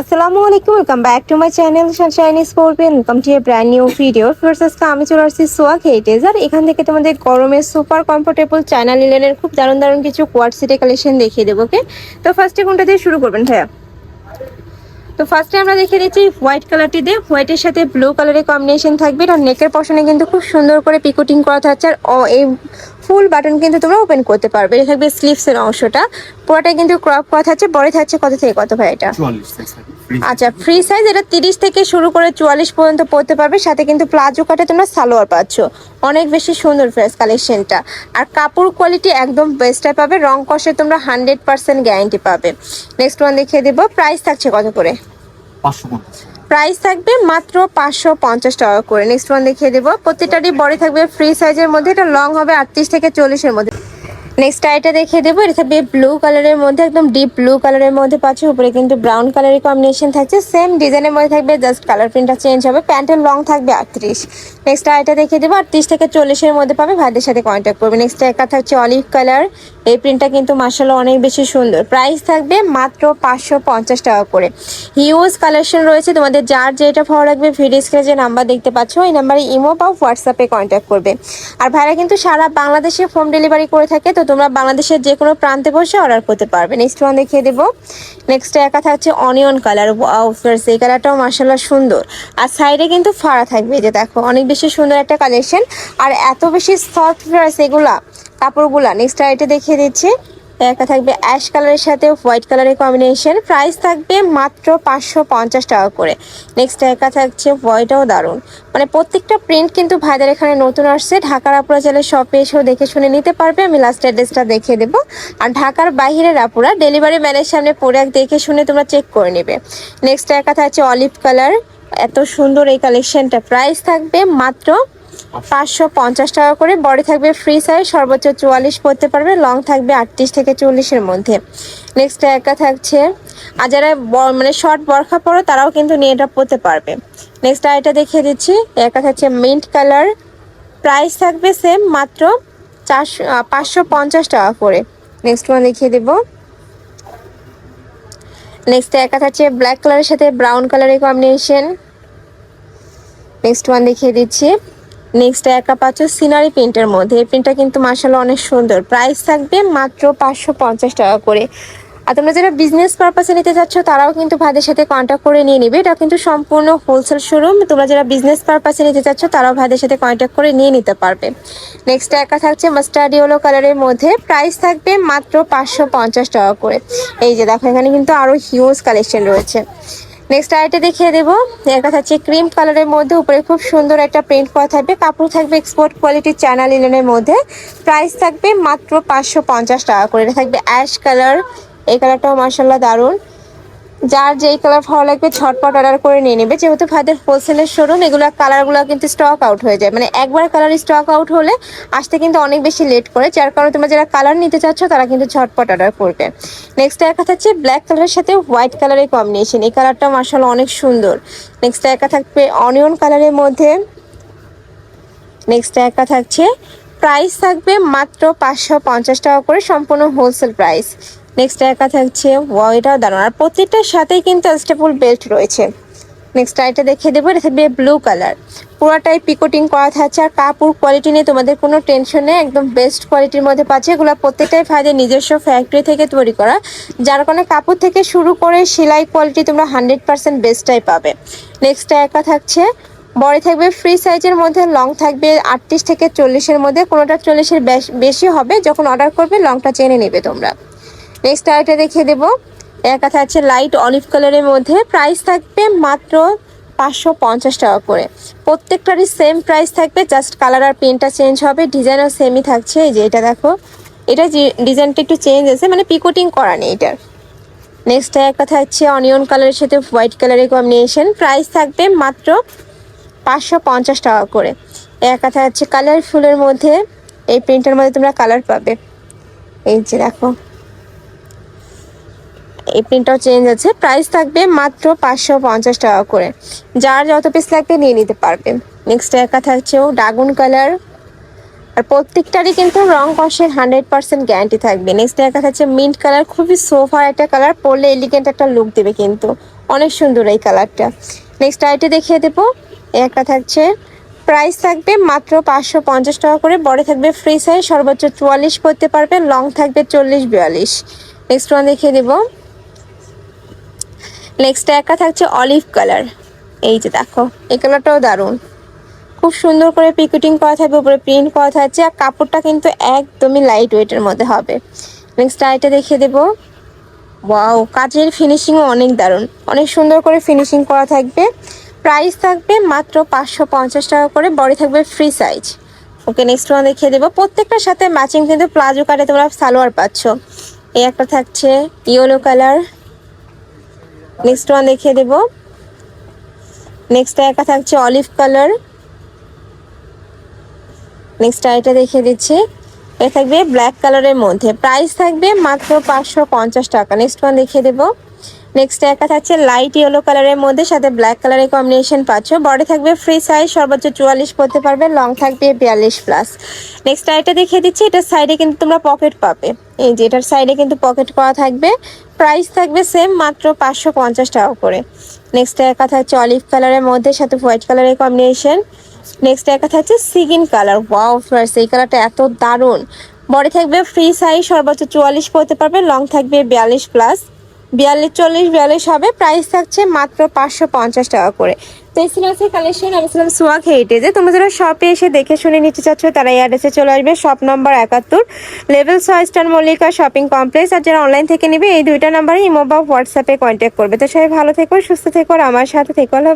আসসালামু আলাইকুম welcome back to my channel sunshine sport welcome to a brand new video first আজকে আমি চলে আসছি সোয়া হেরিটেজ আর এখান থেকে তোমাদের গরমে সুপার কমফোর্টেবল চায়না লিলেনের খুব দারুণ দারুণ কিছু কোয়ার্ড সিটে কালেকশন দেখিয়ে দেবো ওকে তো ফার্স্টে কোনটা দিয়ে শুরু করবেন, ভাইয়া? তো ফার্স্টে আমরা দেখে দিচ্ছি হোয়াইট কালারটি দিয়ে। হোয়াইটের সাথে ব্লু কালারের কম্বিনেশন থাকবে। আর নেকের পশনে কিন্তু খুব সুন্দর করে পিকোটিং করা থাকছে। আর এই ফুল বাটন কিন্তু তোমরা ওপেন করতে পারবে। এটা থাকবে স্লিভসের অংশটা। পুরোটা কিন্তু ক্রপ করা থাকছে। বড় থাকছে কত থেকে কত ভাই এটা। আচ্ছা ফ্রি সাইজ এটা তিরিশ থেকে শুরু করে চুয়াল্লিশ পর্যন্ত পড়তে পারবে। সাথে কিন্তু প্লাজো কাটে তোমরা সালোয়ার পাচ্ছ। অনেক বেশি সুন্দর ফ্রেশ কালেকশনটা আর কাপড় কোয়ালিটি একদম বেস্টটাই পাবে। রং কষে তোমরা হান্ড্রেড পার্সেন্ট গ্যারান্টি পাবে। নেক্সট ওয়ান দেখিয়ে দেবো। প্রাইস থাকছে কত করে? পাঁচশো পঞ্চাশ। প্রাইস থাকবে মাত্র পাঁচশো পঞ্চাশ টাকা করে। নেক্সট ওয়ান দেখিয়ে দেবো। প্রত্যেকটারই বডি থাকবে ফ্রি সাইজের মধ্যে। এটা লং হবে আটত্রিশ থেকে চল্লিশের মধ্যে। নেক্সট আইটা দেখিয়ে দেবো। এটা থাকবে ব্লু কালারের মধ্যে, একদম ডিপ ব্লু কালারের মধ্যে পাচ্ছ। উপরে কিন্তু ব্রাউন কালারের কম্বিনেশন থাকছে। সেম ডিজাইনের মধ্যে থাকবে জাস্ট কালার প্রিন্টটা চেঞ্জ হবে। প্যান্টের লং থাকবে আটত্রিশ। নেক্সট আইটা দেখিয়ে দেবো, আটত্রিশ থেকে চল্লিশের মধ্যে পাবে। ভাইদের সাথে কন্ট্যাক্ট করবে। নেক্সট একটা থাকছে অলিভ কালার এই প্রিন্টটা কিন্তু মার্শাল্লাহ অনেক বেশি সুন্দর। প্রাইস থাকবে মাত্র পাঁচশো পঞ্চাশ টাকা করে। হিউজ কালেকশন রয়েছে। তোমাদের যার যেটা ভালো লাগবে ভিডিও স্ক্রিনে যে নাম্বার দেখতে পাচ্ছ, ওই নাম্বারে ইমো বা হোয়াটসঅ্যাপে কন্ট্যাক্ট করবে। আর ভাইরা কিন্তু সারা বাংলাদেশে হোম ডেলিভারি করে থাকে, তো তোমরা বাংলাদেশের যে কোনো প্রান্তে বসে অর্ডার করতে পারবে। নেক্সট ওয়ান দেখিয়ে দেবো। নেক্সট একা থাকছে অনিয়ন কালার ফ্রেন্ডস এই কালারটাও মার্শাল্লাহ সুন্দর। আর সাইডে কিন্তু ফাড়া থাকবে, যে দেখো, অনেক বেশি সুন্দর একটা কালেকশন আর এত বেশি সফট ফ্রেন্ডস এগুলা কাপড়গুলা। নেক্সট এটা দেখিয়ে দিচ্ছি। একটা থাকবে অ্যাশ কালারের সাথে হোয়াইট কালারের কম্বিনেশন। প্রাইস থাকবে মাত্র পাঁচশো পঞ্চাশ টাকা করে। নেক্সট একা থাকছে হোয়াইটও দারুণ। মানে প্রত্যেকটা প্রিন্ট কিন্তু ভাইদের এখানে নতুন আসছে। ঢাকার আপুরা চাইলে শপে এসেও দেখে শুনে নিতে পারবে। আমি লাস্ট অ্যাড্রেসটা দেখিয়ে দেবো। আর ঢাকার বাইরের আপুরা ডেলিভারি ম্যানের সামনে প্রোডাক্ট দেখে শুনে তোমরা চেক করে নেবে। নেক্সট একা থাকছে অলিভ কালার এত সুন্দর এই কালেকশনটা প্রাইস থাকবে মাত্র পাঁচশো পঞ্চাশ টাকা করে। বডি থাকবে ফ্রি সাইজ সর্বোচ্চ চুয়াল্লিশ পড়তে পারবে লং থাকবে আটত্রিশ থেকে চল্লিশের মধ্যে। নেক্সট একা থাকছে। আর যারা মানে শর্ট বরখা পরো, তারাও কিন্তু নিয়ে এটা পরতে পারবে। নেক্সট আরেকটা দেখিয়ে দিচ্ছি। একা থাকছে মিন্ট কালার প্রাইস থাকবে সেম মাত্র চারশো পাঁচশো পঞ্চাশ টাকা করে। নেক্সট ওয়ান দেখিয়ে দেবো। নেক্সট একা থাকছে ব্ল্যাক কালারের সাথে ব্রাউন কালারের কম্বিনেশন নেক্সট ওয়ান দেখিয়ে দিচ্ছি। নেক্সট একটা পাচ্ছ সিনারি প্রিন্টের মধ্যে। এই প্রিন্টটা কিন্তু মার্শাল অনেক সুন্দর। প্রাইস থাকবে মাত্র পাঁচশো পঞ্চাশ টাকা করে। আর তোমরা যারা বিজনেস পারপাসে নিতে চাচ্ছ, তারাও কিন্তু ভাইদের সাথে কন্ট্যাক্ট করে নিয়ে নিবে। এটা কিন্তু সম্পূর্ণ হোলসেল শোরুম তোমরা যারা বিজনেস পারপাসে নিতে চাচ্ছ, তারাও ভাইদের সাথে কন্ট্যাক্ট করে নিয়ে নিতে পারবে। নেক্সট একা থাকছে মাস্টার্ড ইয়েলো কালারের মধ্যে। প্রাইস থাকবে মাত্র পাঁচশো পঞ্চাশ টাকা করে। এই যে দেখো, এখানে কিন্তু আরও হিউজ কালেকশন রয়েছে। নেক্সট আইটে দেখিয়ে দেবো। একটা থাকছে ক্রিম কালারের মধ্যে উপরে খুব সুন্দর একটা প্রিন্ট করা থাকবে। কাপড় থাকবে এক্সপোর্ট কোয়ালিটির চানা লিলেনের মধ্যে। প্রাইস থাকবে মাত্র পাঁচশো পঞ্চাশ টাকা করে। এটা থাকবে অ্যাশ কালার এই কালারটাও মার্শাল্লাহ দারুণ। যার যেই কালার ভালো লাগবে ছটপট অর্ডার করে নিয়ে নেবে। যেহেতু ভাইদের হোলসেলের শোরুম এগুলো কালারগুলো কিন্তু স্টক আউট হয়ে যায়। মানে একবার কালার স্টক আউট হলে আসতে কিন্তু অনেক বেশি লেট করে, যার কারণে তোমরা যারা কালার নিতে চাচ্ছ, তারা কিন্তু ঝটপট অর্ডার করবে। নেক্সট একা থাকছে ব্ল্যাক কালারের সাথে হোয়াইট কালারের কম্বিনেশন এই কালারটা মার্শাল অনেক সুন্দর। নেক্সট একা থাকবে অনিয়ন কালারের মধ্যে। নেক্সট একা থাকছে প্রাইস থাকবে মাত্র পাঁচশো পঞ্চাশ টাকা করে, সম্পূর্ণ হোলসেল প্রাইস নেক্সট একা থাকছে ওয়াইটাও দারুণ। আর প্রত্যেকটার সাথেই কিন্তু স্টেপল বেল্ট রয়েছে। নেক্সট আইটা দেখে দেবো, এটা থাকবে ব্লু কালার পুরোটাই পিকোটিং করা থাকছে, আর কাপড় কোয়ালিটি নিয়ে তোমাদের কোনো টেনশন নেই, একদম বেস্ট কোয়ালিটির মধ্যে পাচ্ছে। এগুলো প্রত্যেকটাই ভাইদের নিজস্ব ফ্যাক্টরি থেকে তৈরি করা। যার কারণে কাপড় থেকে শুরু করে সেলাই কোয়ালিটি তোমরা হান্ড্রেড পার্সেন্ট বেস্টটাই পাবে। নেক্সট একা থাকছে, বড়ি থাকবে ফ্রি সাইজের মধ্যে লং থাকবে আটত্রিশ থেকে চল্লিশের মধ্যে। কোনোটা চল্লিশের বেশি হবে, যখন অর্ডার করবে লংটা চেনে নেবে তোমরা। নেক্সট আরেকটা দেখিয়ে দেবো। একা আছে লাইট অলিভ কালারের মধ্যে। প্রাইস থাকবে মাত্র পাঁচশো পঞ্চাশ টাকা করে। প্রত্যেকটারই সেম প্রাইস থাকবে জাস্ট কালার আর প্রিন্টটা চেঞ্জ হবে। ডিজাইনও সেমই থাকছে। এই যে এটা দেখো। এটা ডিজাইনটা একটু চেঞ্জ আছে মানে পিকোটিং করা নেই এটার। নেক্সট এক একটা থাকছে অনিয়ন কালারের সাথে হোয়াইট কালারের কম্বিনেশন প্রাইস থাকবে মাত্র পাঁচশো পঞ্চাশ টাকা করে। এক কথা হচ্ছে কালারফুলের মধ্যে। এই প্রিন্টের মধ্যে তোমরা কালার পাবে। এই যে দেখো। এই প্রিন্টটাও চেঞ্জ আছে। প্রাইস থাকবে মাত্র পাঁচশো পঞ্চাশ টাকা করে। যার যত পিস লাগবে নিয়ে নিতে পারবে। নেক্সট একা থাকছেও ড্রাগন কালার আর প্রত্যেকটারই কিন্তু রং কষের হান্ড্রেড পার্সেন্ট গ্যারান্টি থাকবে। নেক্সট একা থাকছে মিন্ট কালার খুবই সোফার একটা কালার পরলে এলিগেন্ট একটা লুক দেবে কিন্তু। অনেক সুন্দর এই কালারটা নেক্সট আইটে দেখিয়ে দেবো। একটা থাকছে। প্রাইস থাকবে মাত্র পাঁচশো পঞ্চাশ টাকা করে। বড় থাকবে ফ্রি সাইজ সর্বোচ্চ চুয়াল্লিশ পড়তে পারবে। লং থাকবে চল্লিশ বিয়াল্লিশ। নেক্সট ওয়ান দেখিয়ে দেবো। নেক্সট একটা থাকছে অলিভ কালার এই যে দেখো, এই কালারটাও দারুণ। খুব সুন্দর করে পিকুটিং করা থাকবে, উপরে প্রিন্ট করা থাকছে, আর কাপড়টা কিন্তু একদমই লাইট ওয়েটের মধ্যে হবে। নেক্সট আইটা দেখিয়ে দেবো। ওয়াও কাজের ফিনিশিংও অনেক দারুণ। অনেক সুন্দর করে ফিনিশিং করা থাকবে। প্রাইস থাকবে মাত্র পাঁচশো পঞ্চাশ টাকা করে বডি থাকবে free size okay next one দেখিয়ে দেবো। প্রত্যেকটার সাথে ম্যাচিং কিন্তু প্লাজো কাটে তোমরা সালোয়ার পাচ্ছ। এই একটা থাকছে ইয়েলো কালার নেক্সট ওয়ান দেখিয়ে দেব। নেক্সট একটা থাকছে অলিভ কালার নেক্সট আইটা দেখিয়ে দিচ্ছি। এ থাকবে ব্ল্যাক কালারের মধ্যে। প্রাইস থাকবে মাত্র পাঁচশো পঞ্চাশ টাকা। নেক্সট ওয়ান দেখিয়ে দেবো। নেক্সট একটা থাকছে লাইট ইয়েলো কালারের মধ্যে, সাথে ব্ল্যাক কালারের কম্বিনেশন পাচ্ছ। বডি থাকবে ফ্রি সাইজ সর্বোচ্চ চুয়াল্লিশ পড়তে পারবে লং থাকবে বিয়াল্লিশ প্লাস নেক্সট এটা দেখিয়ে দিচ্ছি এটার সাইডে কিন্তু তোমরা পকেট পাবে। এই যে এটার সাইডে কিন্তু পকেট করা থাকবে। প্রাইস থাকবে সেম মাত্র পাঁচশো পঞ্চাশ টাকা করে। নেক্সট একটা থাকছে অলিভ কালারের মধ্যে, সাথে হোয়াইট কালারের কম্বিনেশন নেক্সট একটা থাকছে সিগিন কালার ওয়াও ফার্স্ট এই কালারটা এত দারুণ। বডি থাকবে ফ্রি সাইজ সর্বোচ্চ চুয়াল্লিশ পড়তে পারবে লং থাকবে বিয়াল্লিশ প্লাস বিয়াল্লিশ, চল্লিশ, বিয়াল্লিশ হবে। প্রাইস থাকছে মাত্র পাঁচশো পঞ্চাশ টাকা করে। তো এই ছিল কালেকশন আমি ছিলাম সোয়াক হেরিটেজে তোমরা যারা শপে এসে দেখে শুনে নিতে চাচ্ছ, তারা এই অ্যাড্রেসে চলে আসবে। শপ নম্বর একাত্তর লেভেল ছয় স্টার মল্লিকা শপিং কমপ্লেক্স আর যারা অনলাইন থেকে নেবে, এই দুইটা নাম্বারে ইমো বা হোয়াটসঅ্যাপে কন্ট্যাক্ট করবে। তো সবাই ভালো থেকো, সুস্থ থেকো, আর আমার সাথে থেকো। আল্লাহ